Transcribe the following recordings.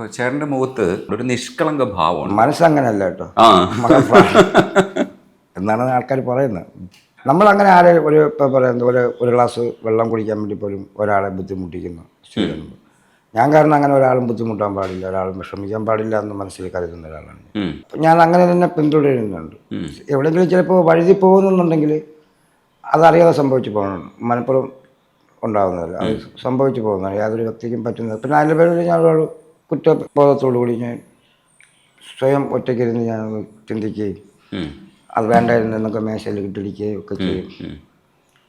അപ്പോൾ ചേട്ടന്റെ മുഖത്ത് ഒരു നിഷ്കളങ്ക ഭാവമാണ് മനസ്സങ്ങനല്ല കേട്ടോ. ആ. എന്നാണ് ആൾക്കാർ പറയുന്നത്. നമ്മൾ അങ്ങനെ ആരെ ഒരു ഇപ്പോൾ പറയുന്നത് ഒരു ഒരു ഗ്ലാസ് വെള്ളം കുടിക്കാൻ വേണ്ടി പോലും ഒരാളെ ബുദ്ധിമുട്ടിക്കുന്നു ഞാൻ കാരണം അങ്ങനെ ഒരാളും ബുദ്ധിമുട്ടാൻ പാടില്ല ഒരാളും വിഷമിക്കാൻ പാടില്ല എന്ന് മനസ്സിൽ കരുതുന്ന ഒരാളാണ്. ഞാൻ. അങ്ങനെ തന്നെ പിന്തുടരുന്നുണ്ട്. എവിടെയെങ്കിലും ചിലപ്പോൾ വഴുതി പോകുന്നുണ്ടെങ്കിൽ അതറിയാതെ സംഭവിച്ചു പോകണം. മനപ്പുറം ഉണ്ടാകുന്നതല്ല അത് സംഭവിച്ചു പോകുന്നതാണ്. യാതൊരു വ്യക്തിക്കും പറ്റുന്നത്. പിന്നെ അതിന്റെ പേരിൽ ഞാൻ ഒരു കുറ്റബോധത്തോടു കൂടി ഞാൻ സ്വയം ഒറ്റയ്ക്കിരുന്ന് ഞാൻ ചിന്തിക്കുകയും. അത് വേണ്ടായിരുന്നു എന്നൊക്കെ മേശയിൽ ഇട്ടിരിക്കുകയും ഒക്കെ ചെയ്യും.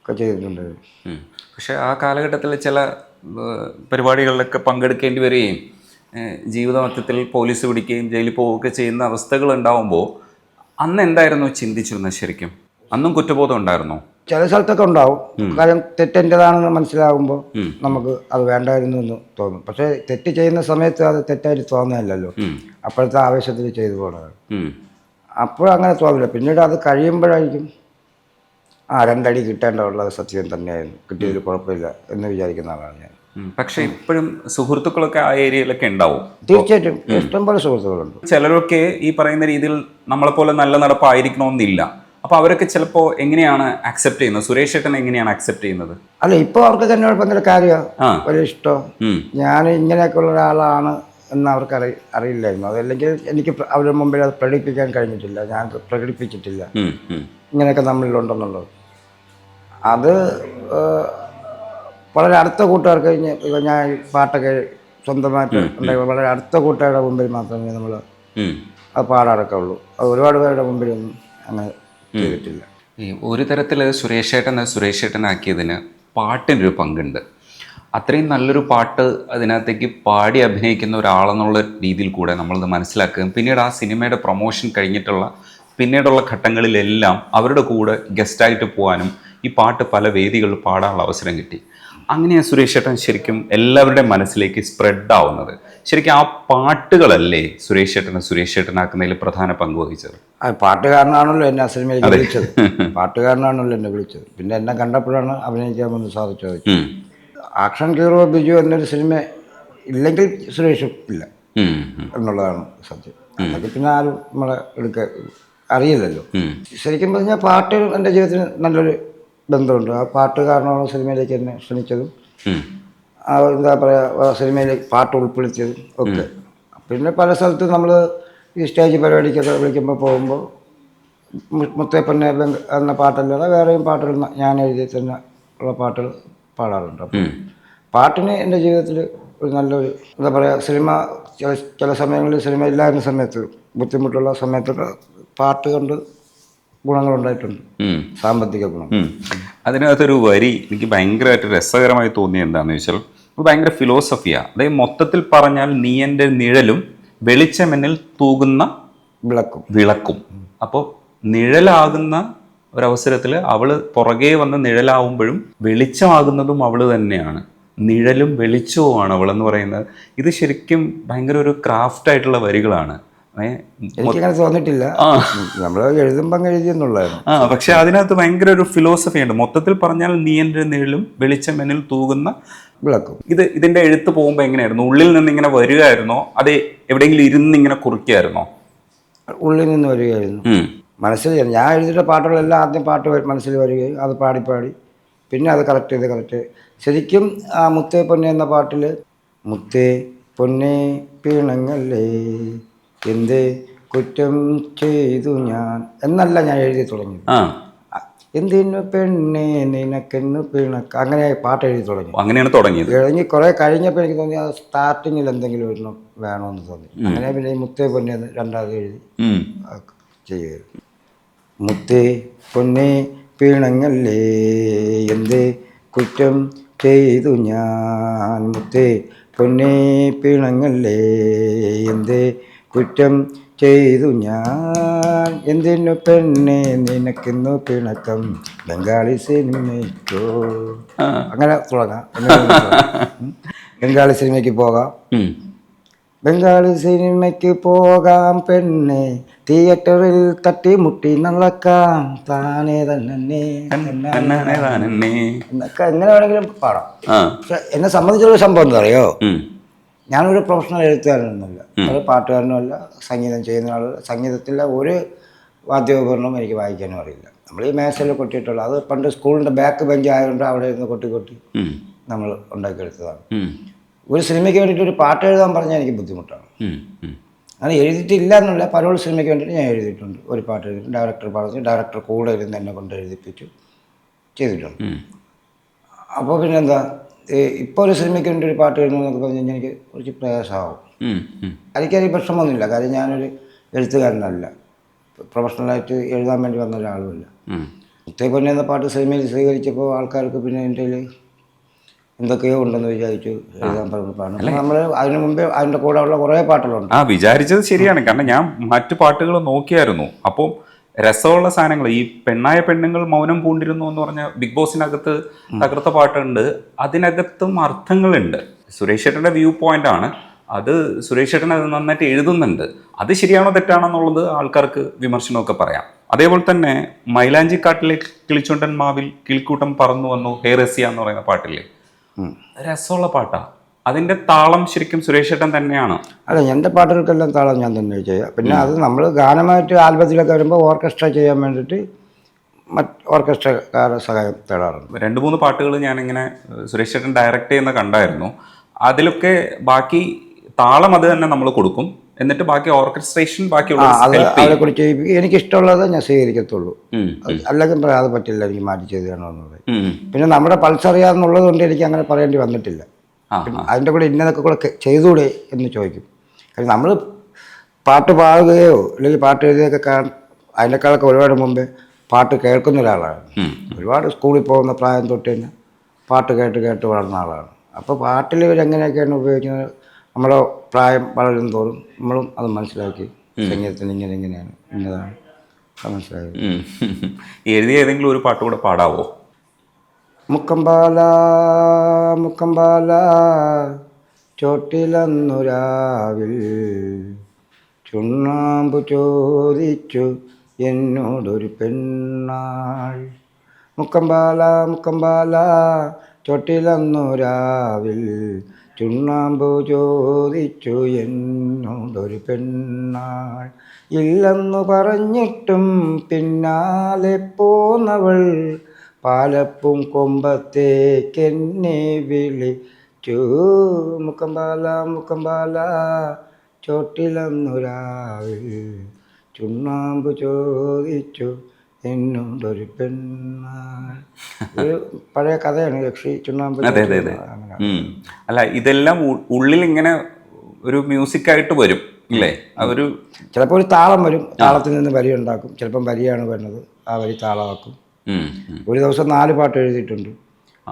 ഒക്കെ ചെയ്തിട്ടുണ്ട്. പക്ഷേ ആ കാലഘട്ടത്തിൽ ചില പരിപാടികളിലൊക്കെ പങ്കെടുക്കേണ്ടി വരികയും ജീവിതമൊത്തത്തിൽ പോലീസ് പിടിക്കുകയും ജയിലിൽ പോവുകയൊക്കെ ചെയ്യുന്ന അവസ്ഥകൾ ഉണ്ടാവുമ്പോൾ അന്ന് എന്തായിരുന്നു ചിന്തിച്ചിരുന്നത് ശരിക്കും? അന്നും കുറ്റബോധം ഉണ്ടായിരുന്നോ? ചില സ്ഥലത്തൊക്കെ ഉണ്ടാവും. കാര്യം തെറ്റെന്റെതാണെന്ന് മനസ്സിലാകുമ്പോൾ നമുക്ക് അത് വേണ്ടായിരുന്നു എന്ന് തോന്നും. പക്ഷേ തെറ്റ് ചെയ്യുന്ന സമയത്ത് അത് തെറ്റായിട്ട് തോന്നുന്നില്ലല്ലോ. അപ്പോഴത്തെ ആവേശത്തിൽ ചെയ്തു പോണത് ഉം. അപ്പോഴങ്ങനെ തോന്നില്ല. പിന്നീട് അത് കഴിയുമ്പോഴായിരിക്കും ആ രണ്ടടി കിട്ടേണ്ടതുള്ളത് സത്യം തന്നെയായിരുന്നു. കിട്ടിയതിൽ കുഴപ്പമില്ല എന്ന് വിചാരിക്കുന്ന ആളാണ് ഞാൻ. പക്ഷെ ഇപ്പോഴും സുഹൃത്തുക്കളൊക്കെ ആ ഏരിയയിലൊക്കെ ഉണ്ടാവും. തീർച്ചയായിട്ടും. ഇഷ്ടംപോലെ സുഹൃത്തുക്കളുണ്ട്. ചിലരൊക്കെ ഈ പറയുന്ന രീതിയിൽ നമ്മളെപ്പോലെ നല്ല നടപ്പായിരിക്കണമെന്നില്ല. അപ്പോൾ അവരൊക്കെ ചിലപ്പോൾ എങ്ങനെയാണ് അക്സെപ്റ്റ് ചെയ്യുന്നത്? സുരേഷ് ഏട്ടൻ എങ്ങനെയാണ് അക്സെപ്റ്റ് ചെയ്യുന്നത്? അല്ല ഇപ്പോൾ അവർക്ക് എന്നോട് ഭയങ്കര കാര്യമാണ് ആ. ഒരു ഇഷ്ടം ഞാൻ ഇങ്ങനെയൊക്കെയുള്ള ഒരാളാണ് എന്ന് അവർക്ക് അറി അറിയില്ലായിരുന്നു. അതല്ലെങ്കിൽ എനിക്ക് അവരുടെ മുമ്പിൽ അത് പ്രകടിപ്പിക്കാൻ കഴിഞ്ഞിട്ടില്ല. ഞാൻ പ്രകടിപ്പിച്ചിട്ടില്ല. ഇങ്ങനെയൊക്കെ നമ്മളിലുണ്ടെന്നുള്ളത്. അത് വളരെ അടുത്ത കൂട്ടുകാർക്ക് ഇപ്പൊ ഞാൻ പാട്ടൊക്കെ സ്വന്തമായിട്ട് ഉണ്ടായി വളരെ അടുത്ത കൂട്ടുകാരുടെ മുമ്പിൽ മാത്രമേ നമ്മൾ. അത് പാടാറൊക്കെ ഉള്ളൂ. അത് ഒരുപാട് പേരുടെ മുമ്പിലൊന്നും അങ്ങനെ ചെയ്തിട്ടില്ല ഈ ഒരു തരത്തിൽ സുരേഷ് ഏട്ടൻ സുരേഷ് ഏട്ടനാക്കിയതിന് പാട്ടിനൊരു പങ്കുണ്ട്. അത്രയും നല്ലൊരു പാട്ട് അതിനകത്തേക്ക് പാടി അഭിനയിക്കുന്ന ഒരാളെന്നുള്ള രീതിയിൽ കൂടെ നമ്മളത് മനസ്സിലാക്കുകയും പിന്നീട് ആ സിനിമയുടെ പ്രൊമോഷൻ കഴിഞ്ഞിട്ടുള്ള പിന്നീടുള്ള ഘട്ടങ്ങളിലെല്ലാം അവരുടെ കൂടെ ഗസ്റ്റായിട്ട് പോകാനും ഈ പാട്ട് പല വേദികളിൽ പാടാനുള്ള അവസരം കിട്ടി. അങ്ങനെയാണ് സുരേഷ് ഏട്ടൻ ശരിക്കും എല്ലാവരുടെയും മനസ്സിലേക്ക് സ്പ്രെഡ് ആവുന്നത്. ശരിക്കും ആ പാട്ടുകളല്ലേ സുരേഷ് ഏട്ടനെ സുരേഷ് ഏട്ടനാക്കുന്നതിൽ പ്രധാന പങ്ക് വഹിച്ചത്? ആ പാട്ടുകാരനാണല്ലോ എന്നെ ആ സിനിമയിലേക്ക് വിളിച്ചത്. പാട്ടുകാരനാണല്ലോ എന്നെ വിളിച്ചത്. പിന്നെ എന്നെ കണ്ടപ്പോഴാണ് അഭിനയിക്കാൻ വന്ന് സാധിച്ചത്. ആക്ഷൻ ഹീറോ ബിജു എന്നൊരു സിനിമ ഇല്ലെങ്കിൽ സുരേഷ് ഇല്ല. എന്നുള്ളതാണ് സത്യം. അതൊക്കെ പിന്നെ ആരും നമ്മളെ എടുക്ക അറിയില്ലല്ലോ. ശരിക്കും പറഞ്ഞാൽ പാട്ട് എന്റെ ജീവിതത്തിന് നല്ലൊരു ബന്ധമുണ്ട്. ആ പാട്ട് കാരണമാണ് സിനിമയിലേക്ക് എന്നെ ക്ഷണിച്ചതും. ആ എന്താ പറയുക സിനിമയിലേക്ക് പാട്ട് ഉൾപ്പെടുത്തിയതും ഒക്കെ. പിന്നെ പല സ്ഥലത്തും നമ്മൾ ഈ സ്റ്റേജ് പരിപാടിക്കൊക്കെ വിളിക്കുമ്പോൾ പോകുമ്പോൾ മുത്തേപ്പന്നെ എന്ന പാട്ടല്ലാതെ വേറെയും പാട്ടുകൾ ഞാൻ എഴുതി തന്നെ ഉള്ള പാട്ടുകൾ പാടാറുണ്ട്. അപ്പം. പാട്ടിന് എന്റെ ജീവിതത്തിൽ ഒരു നല്ലൊരു എന്താ പറയുക സിനിമ ചില ചില സമയങ്ങളിൽ സിനിമ ഇല്ലായിരുന്ന സമയത്ത് ബുദ്ധിമുട്ടുള്ള സമയത്തൊക്കെ പാട്ട് കൊണ്ട് ഗുണങ്ങളുണ്ടായിട്ടുണ്ട്. സാമ്പത്തിക ഗുണം. അതിനകത്തൊരു വരി എനിക്ക് ഭയങ്കരമായിട്ട് രസകരമായി തോന്നിയത് എന്താണെന്ന് വെച്ചാൽ ഭയങ്കര ഫിലോസഫിയാണ് അതായത് മൊത്തത്തിൽ പറഞ്ഞാൽ നീ എന്റെ നിഴലും വെളിച്ചമെന്നിൽ തൂകുന്ന വിളക്കും. വിളക്കും. അപ്പോൾ നിഴലാകുന്ന ഒരവസരത്തിൽ അവൾ പുറകെ വന്ന് നിഴലാവുമ്പോഴും വെളിച്ചമാകുന്നതും അവൾ തന്നെയാണ്. നിഴലും വെളിച്ചവുമാണ് അവളെന്ന് പറയുന്നത്. ഇത് ശരിക്കും ഭയങ്കര ഒരു ക്രാഫ്റ്റ് ആയിട്ടുള്ള വരികളാണ്. എനിക്കങ്ങനെ തോന്നിട്ടില്ല നമ്മൾ എഴുതുമ്പം എഴുതിയെന്നുള്ളതാണ് ആ പക്ഷെ അതിനകത്ത് ഭയങ്കര ഒരു ഫിലോസഫി ഉണ്ട്. മൊത്തത്തിൽ പറഞ്ഞാൽ നീ എന്റെ നീളും വെളിച്ചം എന്നിൽ തൂകുന്ന വിളക്കും. ഇത് ഇതിന്റെ എഴുത്ത് പോകുമ്പോൾ എങ്ങനെയായിരുന്നു? ഉള്ളിൽ നിന്ന് ഇങ്ങനെ വരികയായിരുന്നോ? അത് എവിടെയെങ്കിലും ഇരുന്ന് ഇങ്ങനെ കുറിക്കായിരുന്നോ ഉള്ളിൽ നിന്ന് വരികയായിരുന്നു. മനസ്സിൽ ഞാൻ എഴുതിയിട്ട പാട്ടുകളെല്ലാം ആദ്യം പാട്ട് മനസ്സിൽ വരികയും അത് പാടി പാടി പിന്നെ അത് കറക്റ്റ് ചെയ്ത് കറക്റ്റ് ശരിക്കും ആ മുത്തേ പൊന്നെ എന്ന പാട്ടിൽ മുത്തേ പൊന്നേ പിണങ്ങല്ലേ എന്ത് കുറ്റം ചെയ്തു ഞാൻ? എന്നല്ല ഞാൻ എഴുതി തുടങ്ങി ആ. എന്തിനു പെണ്ണെ നിനക്കെന്നു പിണക്ക്? അങ്ങനെ പാട്ട് എഴുതി തുടങ്ങി. അങ്ങനെയാണ് തുടങ്ങിയത്. എഴുതി കുറെ കഴിഞ്ഞപ്പോൾ എനിക്ക് തോന്നി അത് സ്റ്റാർട്ടിങ്ങിൽ എന്തെങ്കിലും ഒരെണ്ണം വേണമെന്ന് തോന്നി. അങ്ങനെ പിന്നെ ഈ മുത്തേ പൊന്നെ രണ്ടാമത് എഴുതി. ചെയ്യുക മുത്തേ പൊന്നെ പിണങ്ങല്ലേ? എന്ത് കുറ്റം ചെയ്തു ഞാൻ? മുത്തേ പൊന്നെ പിണങ്ങല്ലേ? എന്ത് കുറ്റം ചെയ്തു ഞാൻ. എന്തിനു പെണ്ണെ നിനക്കിന്നു പിണക്കം. ബംഗാളി സിനിമയ്ക്കോ. അങ്ങനെ തുടങ്ങാം. ബംഗാളി സിനിമയ്ക്ക് പോകാം. ബംഗാളി സിനിമയ്ക്ക് പോകാം പെണ്ണെ. തിയേറ്ററിൽ തട്ടി മുട്ടി നടക്കാം. താനേ തന്നെ. എന്നൊക്കെ എങ്ങനെ വേണമെങ്കിലും പാടാം. പക്ഷെ എന്നെ സംബന്ധിച്ചുള്ള സംഭവം എന്താ അറിയോ. ഞാനൊരു പ്രൊഫഷണൽ എഴുത്തുകാരനൊന്നുമല്ല. ഒരു പാട്ടുകാരനുമല്ല സംഗീതം ചെയ്യുന്ന ആൾ സംഗീതത്തിലെ ഒരു വാദ്യോപകരണവും എനിക്ക് വായിക്കാനും അറിയില്ല. നമ്മൾ ഈ മേശയിൽ കൊട്ടിയിട്ടുള്ള അത് പണ്ട് സ്കൂളിന്റെ ബാക്ക് ബെഞ്ച് ആയതുകൊണ്ട് അവിടെ ഇരുന്ന് കൊട്ടി കൊട്ടി നമ്മൾ ഉണ്ടാക്കിയെടുത്തതാണ്. ഒരു സിനിമയ്ക്ക് വേണ്ടിയിട്ട് ഒരു പാട്ട് എഴുതാൻ പറഞ്ഞാൽ എനിക്ക് ബുദ്ധിമുട്ടാണ്. അങ്ങനെ എഴുതിയിട്ടില്ല എന്നുള്ള പരോൾ സിനിമയ്ക്ക് വേണ്ടിയിട്ട് ഞാൻ എഴുതിയിട്ടുണ്ട്. ഒരു പാട്ട് എഴുതിയിട്ടുണ്ട്. ഡയറക്ടർ പറഞ്ഞു ഡയറക്ടർ കൂടെ ഇരുന്ന് എന്നെ കൊണ്ട് എഴുതിപ്പിച്ചു ചെയ്തിട്ടുണ്ട്. അപ്പോൾ പിന്നെ എന്താ ഇപ്പോൾ ഒരു സിനിമയ്ക്ക് വേണ്ടി ഒരു പാട്ട് എഴുതണമെന്നൊക്കെ പറഞ്ഞു കഴിഞ്ഞാൽ എനിക്ക് കുറച്ച് പ്രയാസമാവും. എനിക്കതിൽ പ്രശ്നമൊന്നുമില്ല. കാര്യം ഞാനൊരു എഴുത്തുകാരനല്ല. പ്രൊഫഷണലായിട്ട് എഴുതാൻ വേണ്ടി വന്ന ഒരാളുമില്ല. ഇത്തേ പൊന്നെ എന്ന പാട്ട് സിനിമയിൽ സ്വീകരിച്ചപ്പോൾ ആൾക്കാർക്ക് പിന്നെ എന്റെ എന്തൊക്കെയോ ഉണ്ടെന്ന് വിചാരിച്ചു എഴുതാൻ പറഞ്ഞപ്പോഴാണ്. നമ്മൾ അതിനു മുമ്പേ അതിന്റെ കൂടെ ഉള്ള കുറേ പാട്ടുകളുണ്ട്. ആ വിചാരിച്ചത് ശരിയാണ്. കാരണം ഞാൻ മറ്റു പാട്ടുകൾ നോക്കിയായിരുന്നു. അപ്പോൾ രസമുള്ള സാധനങ്ങൾ. ഈ പെണ്ണായ പെണ്ണുങ്ങൾ മൗനം പൂണ്ടിരുന്നു എന്ന് പറഞ്ഞ ബിഗ് ബോസിനകത്ത് തകർത്ത പാട്ടുണ്ട്. അതിനകത്തും അർത്ഥങ്ങളുണ്ട്. സുരേഷ് ചേട്ടന്റെ വ്യൂ പോയിന്റ് ആണ്. അത് സുരേഷ് ചേട്ടൻ അത് നന്നായിട്ട് എഴുതുന്നുണ്ട്. അത് ശരിയാണോ തെറ്റാണോ എന്നുള്ളത് ആൾക്കാർക്ക് വിമർശനമൊക്കെ പറയാം. അതേപോലെ തന്നെ മൈലാഞ്ചിക്കാട്ടിലെ കിളിച്ചുണ്ടൻ മാവിൽ കിളിക്കൂട്ടം പറന്നു വന്നു ഹേ റസിയ എന്ന് പറയുന്ന പാട്ടില്ലേ. രസമുള്ള പാട്ടാ. അതിന്റെ താളം ശരിക്കും സുരേഷ് ഏട്ടൻ തന്നെയാണ്. അല്ല എന്റെ പാട്ടുകൾക്കെല്ലാം താളം ഞാൻ തന്നെ ചെയ്യുക. പിന്നെ അത് നമ്മൾ ഗാനമായിട്ട് ആൽബത്തിലൊക്കെ വരുമ്പോൾ ഓർക്കസ്ട്ര ചെയ്യാൻ വേണ്ടിയിട്ട് മറ്റ് ഓർക്കസ്ട്രക്കാരുടെ സഹായം തേടാറുണ്ട്. രണ്ട് മൂന്ന് പാട്ടുകൾ ഞാൻ ഇങ്ങനെ സുരേഷ് ഏട്ടൻ ഡയറക്റ്റ് ചെയ്യുന്ന കണ്ടായിരുന്നു. അതിലൊക്കെ ബാക്കി താളം അത് തന്നെ നമ്മൾ കൊടുക്കും. എന്നിട്ട് ബാക്കി ഓർക്കസ്ട്രേഷൻ ബാക്കിയുള്ള എനിക്ക് അവരെ എനിക്കിഷ്ടമുള്ളത് ഞാൻ സ്വീകരിക്കത്തുള്ളൂ. അല്ലെങ്കിൽ പറയാതെ പറ്റില്ല എനിക്ക് മാറ്റി ചെയ്ത് തരണമെന്നുള്ളത് പിന്നെ നമ്മുടെ പൾസ് അറിയാമെന്നുള്ളത് കൊണ്ട് എനിക്ക് അങ്ങനെ പറയേണ്ടി വന്നിട്ടില്ല. അതിന്റെ കൂടെ ഇന്നതൊക്കെ കൂടെ ചെയ്തുകൂടെ എന്ന് ചോദിക്കും. കാരണം നമ്മൾ പാട്ട് പാടുകയോ അല്ലെങ്കിൽ പാട്ട് എഴുതുകയൊക്കെ കാണാൻ അതിനേക്കാളൊക്കെ ഒരുപാട് മുമ്പേ പാട്ട് കേൾക്കുന്ന ഒരാളാണ്. ഒരുപാട് സ്കൂളിൽ പോകുന്ന പ്രായം തൊട്ട് തന്നെ പാട്ട് കേട്ട് കേട്ട് വളർന്ന ആളാണ്. അപ്പോൾ പാട്ടിൽ ഇവരെങ്ങനെയൊക്കെയാണ് ഉപയോഗിക്കുന്നത്? നമ്മുടെ പ്രായം വളരും തോറും നമ്മളും അത് മനസ്സിലാക്കി സംഗീതത്തിന് ഇങ്ങനെ ഇങ്ങനെയാണ് ഇന്നതാണ്. മനസ്സിലാക്കി മനസ്സിലായത്. എഴുതിയ ഏതെങ്കിലും ഒരു പാട്ട് കൂടെ പാടാവോ? മുക്കമ്പാല മുക്കമ്പാല ചോട്ടിലന്നു രാവിൽ. ചുണ്ണാമ്പു ചോദിച്ചു എന്നോടൊരു പെണ്ണാൾ. മുക്കമ്പാല മുക്കമ്പാല ചോട്ടിലന്നു രാവിൽ. ചുണ്ണാമ്പു ചോദിച്ചു എന്നോടൊരു പെണ്ണാൾ. ഇല്ലെന്നു പറഞ്ഞിട്ടും പിന്നാലെ പോന്നവൾ പാലപ്പും കൊമ്പത്തേക്കെന്നെ വിളിച്ചു മുക്കമ്പാല മുക്കമ്പാല ചോട്ടിലന്നുരാവിൽ. ചുണ്ണാമ്പ് ചോദിച്ചു എന്നുണ്ടൊരു പെണ്ണാൾ. ഒരു പഴയ കഥയാണ് യക്ഷി ചുണ്ണാമ്പ് അതെ അതെ അതെ. അങ്ങനെ. ഉം. അല്ല ഇതെല്ലാം ഉ- ഉള്ളിൽ ഇങ്ങനെ ഒരു മ്യൂസിക് ആയിട്ട് വരും ഇല്ലേ? അതൊരു ചിലപ്പോൾ ഒരു താളം വരും താളത്തിൽ നിന്ന് വരി ഉണ്ടാക്കും ചിലപ്പം വരിയാണ് വരുന്നത് ആ വരി താളമാക്കും. ഒരു ദിവസം നാല് പാട്ട് എഴുതിയിട്ടുണ്ട്.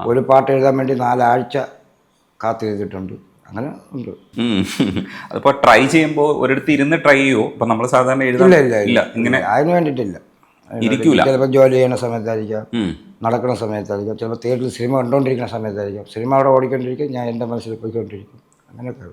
ഒരു പാട്ട് എഴുതാൻ വേണ്ടി നാലാഴ്ച കാത്തിരുന്നിട്ടുണ്ട്. അങ്ങനെ ഉണ്ട്. അതിപ്പോ ട്രൈ ചെയ്യുമ്പോൾ ഒരിടത്ത് ഇരുന്ന് ട്രൈ ചെയ്യുമോ ഇപ്പൊ നമ്മൾ സാധാരണ എഴുതാൻ ഇല്ല ഇങ്ങനെ അതിന് വേണ്ടിയിട്ടില്ല. ഇരിക്കൂല. ചിലപ്പോൾ ജോലി ചെയ്യുന്ന സമയത്തായിരിക്കാം. നടക്കുന്ന സമയത്തായിരിക്കാം. ചിലപ്പോൾ തിയേറ്ററിൽ സിനിമ കണ്ടുകൊണ്ടിരിക്കുന്ന സമയത്തായിരിക്കാം. സിനിമ അവിടെ ഓടിക്കൊണ്ടിരിക്കും. ഞാൻ എന്റെ മനസ്സിൽ പോയിക്കൊണ്ടിരിക്കും. അങ്ങനെയൊക്കെ.